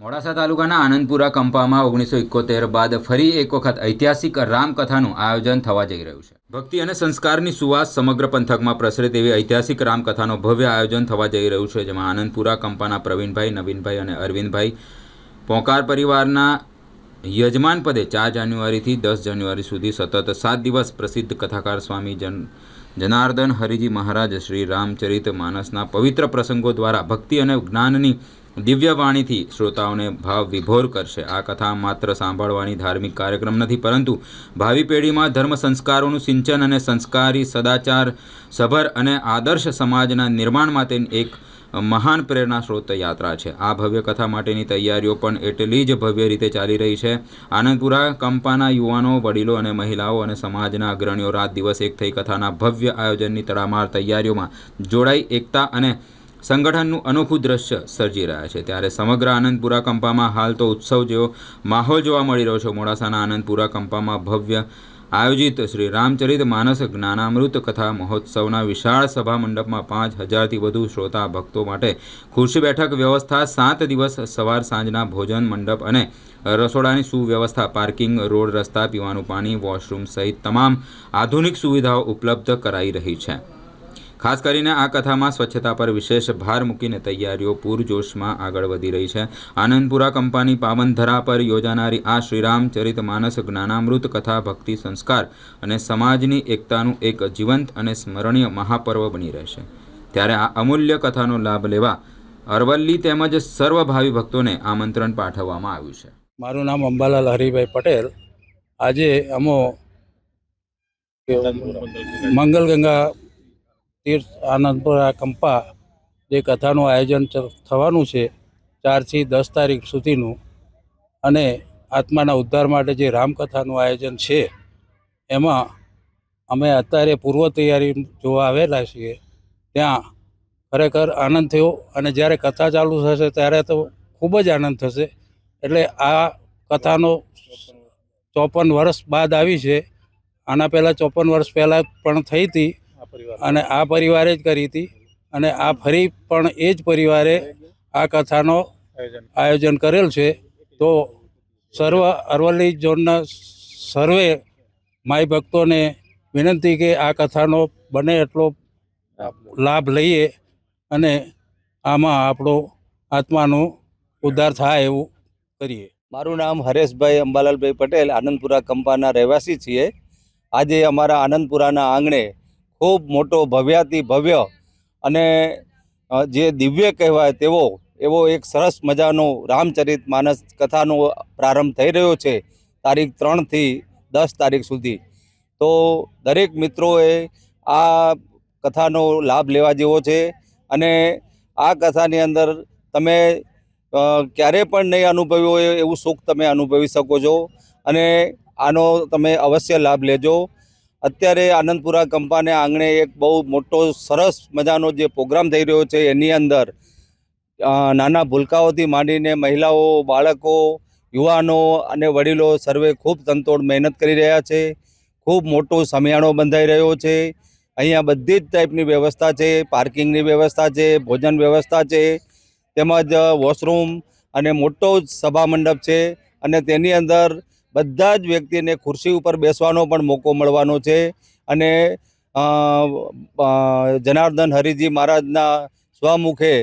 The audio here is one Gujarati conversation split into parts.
મોડાસા તાલુકાના આનંદપુરા કંપામાં ઓગણીસો એકોતેર બાદ ફરી એક વખત ઐતિહાસિક રામકથાનું આયોજન થવા જઈ રહ્યું છે. ભક્તિ અને સંસ્કારની સુવાસ સમગ્ર પંથકમાં પ્રસરે તેવી ઐતિહાસિક રામકથાનો ભવ્ય આયોજન થવા જઈ રહ્યું છે, જેમાં આનંદપુરા કંપાના પ્રવીણભાઈ, નવીનભાઈ અને અરવિંદભાઈ પોંકાર પરિવારના યજમાન પદે ચાર જાન્યુઆરીથી દસ જાન્યુઆરી સુધી સતત સાત દિવસ પ્રસિદ્ધ કથાકાર સ્વામી જન, જનાર્દન હરિજી મહારાજ શ્રી રામચરિત માનસના પવિત્ર પ્રસંગો દ્વારા ભક્તિ અને જ્ઞાનની દિવ્ય વાણીથી શ્રોતાઓને ભાવ વિભોર કરશે. આ કથા માત્ર સાંભળવાની ધાર્મિક કાર્યક્રમ નથી, પરંતુ ભાવિ પેઢીમાં ધર્મ સંસ્કારોનું સિંચન અને સંસ્કારી સદાચાર, સભર અને આદર્શ સમાજના નિર્માણ માટેની એક મહાન પ્રેરણા સ્ત્રોત યાત્રા છે. આ ભવ્ય કથા માટેની તૈયારીઓ પણ એટલી જ ભવ્ય રીતે ચાલી રહી છે. આનંદપુરા, કંપાના યુવાનો, વડીલો અને મહિલાઓ અને સમાજના અગ્રણીઓ રાત દિવસ એક થઈ કથાના ભવ્ય આયોજનની તડામાર તૈયારીઓમાં જોડાઈ, એકતા અને સંગઠનનું અનોખું દ્રશ્ય સર્જી રહ્યા છે. ત્યારે સમગ્ર આનંદપુરા કંપામાં હાલ તો ઉત્સવ જેવો માહોલ જોવા મળી રહ્યો છે. મોડાસાના આનંદપુરા કંપામાં ભવ્ય આયોજિત શ્રી રામચરિત માનસ જ્ઞાનામૃત કથા મહોત્સવના વિશાળ સભા મંડપમાં પાંચ હજારથી વધુ શ્રોતા ભક્તો માટે ખુરશી બેઠક વ્યવસ્થા, સાત દિવસ સવાર સાંજના ભોજન મંડપ અને રસોડાની સુવ્યવસ્થા, પાર્કિંગ, રોડ રસ્તા, પીવાનું પાણી, વોશરૂમ સહિત તમામ આધુનિક સુવિધાઓ ઉપલબ્ધ કરાઈ રહી છે. ખાસ કરીને આ કથામાં સ્વચ્છતા પર વિશેષ ભાર મૂકીને તૈયારીઓ પૂરજોશમાં આગળ વધી રહી છે. આનંદપુરા કંપાની પાવનધરા પર યોજાનારી આ શ્રીરામચરિત માનસ જ્ઞાનામૃત કથા ભક્તિ સંસ્કાર અને સમાજની એકતાનું એક જીવંત અને સ્મરણીય મહાપર્વ બની રહેશે. ત્યારે આ અમૂલ્ય કથાનો લાભ લેવા અરવલ્લી તેમજ સર્વ ભાવિ ભક્તોને આમંત્રણ પાઠવવામાં આવ્યું છે. મારું નામ અંબાલાલ હરિભાઈ પટેલ. આજે અમો મંગલગંગા તીર્થ આનંદપુરા કંપા જે કથાનું આયોજન થવાનું છે ચારથી દસ તારીખ સુધીનું અને આત્માના ઉદ્ધાર માટે જે રામકથાનું આયોજન છે એમાં અમે અત્યારે પૂર્વ તૈયારી જોવા આવેલા છીએ. ત્યાં ખરેખર આનંદ થયો અને જ્યારે કથા ચાલુ થશે ત્યારે તો ખૂબ જ આનંદ થશે. એટલે આ કથાનો ચોપન વર્ષ બાદ આવી છે. આના પહેલાં ચોપન વર્ષ પહેલાં પણ થઈ હતી. અને આ પરિવારે જ કરી હતી. અને આ ફરી પણ એ જ પરિવારે આ કથાનો આયોજન. કરેલ છે. તો સર્વ અરવલ્લી ઝોનના સર્વે માય ભક્તોને વિનંતી કે આ કથાનો બને એટલો લાભ લઈએ અને આમાં આપણો આત્માનો ઉદ્ધાર થાય એવું કરીએ. મારું નામ હરેશભાઈ અંબાલાલભાઈ પટેલ આનંદપુરા કંપાના રહેવાસી છીએ. આજે અમારા આનંદપુરાના આંગણે ખૂબ મોટો ભવ્યાતિ ભવ્ય અને જે દિવ્ય કહેવાય તેવો, એવો એક સરસ મજાનો રામચરિત માનસ કથાનો પ્રારંભ થઈ રહ્યો છે તારીખ ત્રણથી દસ તારીખ સુધી. તો દરેક મિત્રોએ આ કથાનો લાભ લેવા જેવો છે અને આ કથાની અંદર તમે ક્યારે પણ નહીં અનુભવ્યું હોય એવું સુખ તમે અનુભવી શકો છો અને આનો તમે અવશ્ય લાભ લેજો. અત્યારે આનંદપુરા કંપાને આંગણે એક બહુ મોટો સરસ મજાનો જે પ્રોગ્રામ થઈ રહ્યો છે, એની અંદર નાના ભૂલકાઓથી માંડીને મહિલાઓ, બાળકો, યુવાનો અને વડીલો સર્વે ખૂબ તનતોડ મહેનત કરી રહ્યા છે. ખૂબ મોટો સમિયાણો બંધાઈ રહ્યો છે. અહીંયા બધી જ ટાઈપની વ્યવસ્થા છે, પાર્કિંગની વ્યવસ્થા છે, ભોજન વ્યવસ્થા છે, તેમજ વોશરૂમ અને મોટો સભા મંડપ છે અને તેની અંદર બધા જ વ્યક્તિને ખુરશી ઉપર બેસવાનો પણ મોકો મળવાનો છે. અને જનાર્દન હરિજી મહારાજના સ્વમુખે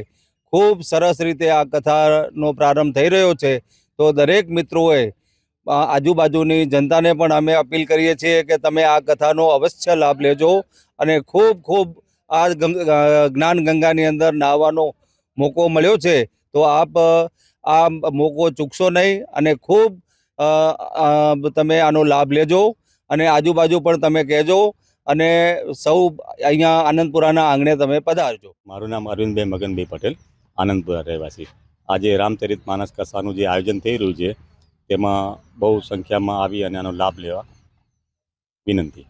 ખૂબ સરસ રીતે આ કથાનો પ્રારંભ થઈ રહ્યો છે. તો દરેક મિત્રોએ આજુબાજુની જનતાને પણ અમે અપીલ કરીએ છીએ કે તમે આ કથાનો અવશ્ય લાભ લેજો અને ખૂબ ખૂબ આ જ્ઞાન ગંગાની અંદર નાહવાનો મોકો મળ્યો છે. તો આપ આ મોકો ચૂકશો નહીં અને ખૂબ તમે આનો લાભ લેજો અને આજુબાજુ પણ તમે કહેજો અને સૌ અહીંયા આનંદપુરાના આંગણે તમે પધારજો. મારું નામ અરવિંદભાઈ મગનભાઈ પટેલ, આનંદપુરા રહેવાસી. આજે રામચરિત માનસ કથાનું જે આયોજન થઈ રહ્યું છે, તેમાં બહુ સંખ્યામાં આવી અને આનો લાભ લેવા વિનંતી.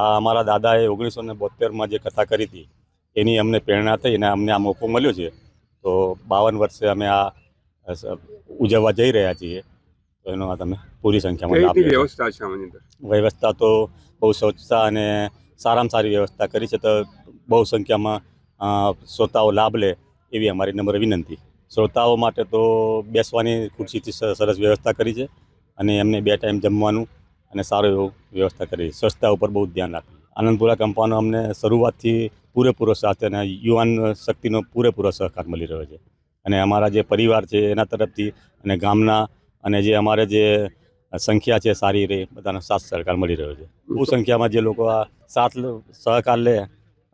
આ અમારા દાદાએ ઓગણીસો ને બોતેરમાં જે કથા કરી હતી, એની અમને પ્રેરણા થઈ અને અમને આ મોકો મળ્યો છે. તો બાવન વર્ષે અમે આ ઉજવવા જઈ રહ્યા છીએ. તો એનો આ તમે પૂરી સંખ્યામાં લાભ વ્યવસ્થા છે આની અંદર? વ્યવસ્થા તો બહુ સ્વચ્છતા અને સારામાં સારી વ્યવસ્થા કરી છે તો બહુ સંખ્યામાં શ્રોતાઓ લાભ લે એવી અમારી નંબર વિનંતી. શ્રોતાઓ માટે તો બેસવાની ખુરશીથી સરસ વ્યવસ્થા કરી છે અને એમને બે ટાઈમ જમવાનું અને સારું એવું વ્યવસ્થા કરી છે. સ્વચ્છતા ઉપર બહુ ધ્યાન રાખ્યું આનંદપુરા કંપાનો અમને શરૂઆતથી પૂરેપૂરો સાથ અને યુવાન શક્તિનો પૂરેપૂરો સહકાર મળી રહ્યો છે. અને અમારા જે પરિવાર છે એના તરફથી અને ગામના અને જે અમારે જે સંખ્યા છે સારી રહે, બધાનો સાથ સહકાર મળી રહ્યો છે. બહુ સંખ્યામાં જે લોકો આ સાથ સહકાર લે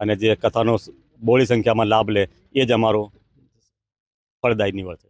અને જે કથાનો બોળી સંખ્યામાં લાભ લે, એ જ અમારો ફળદાયી નીવડશે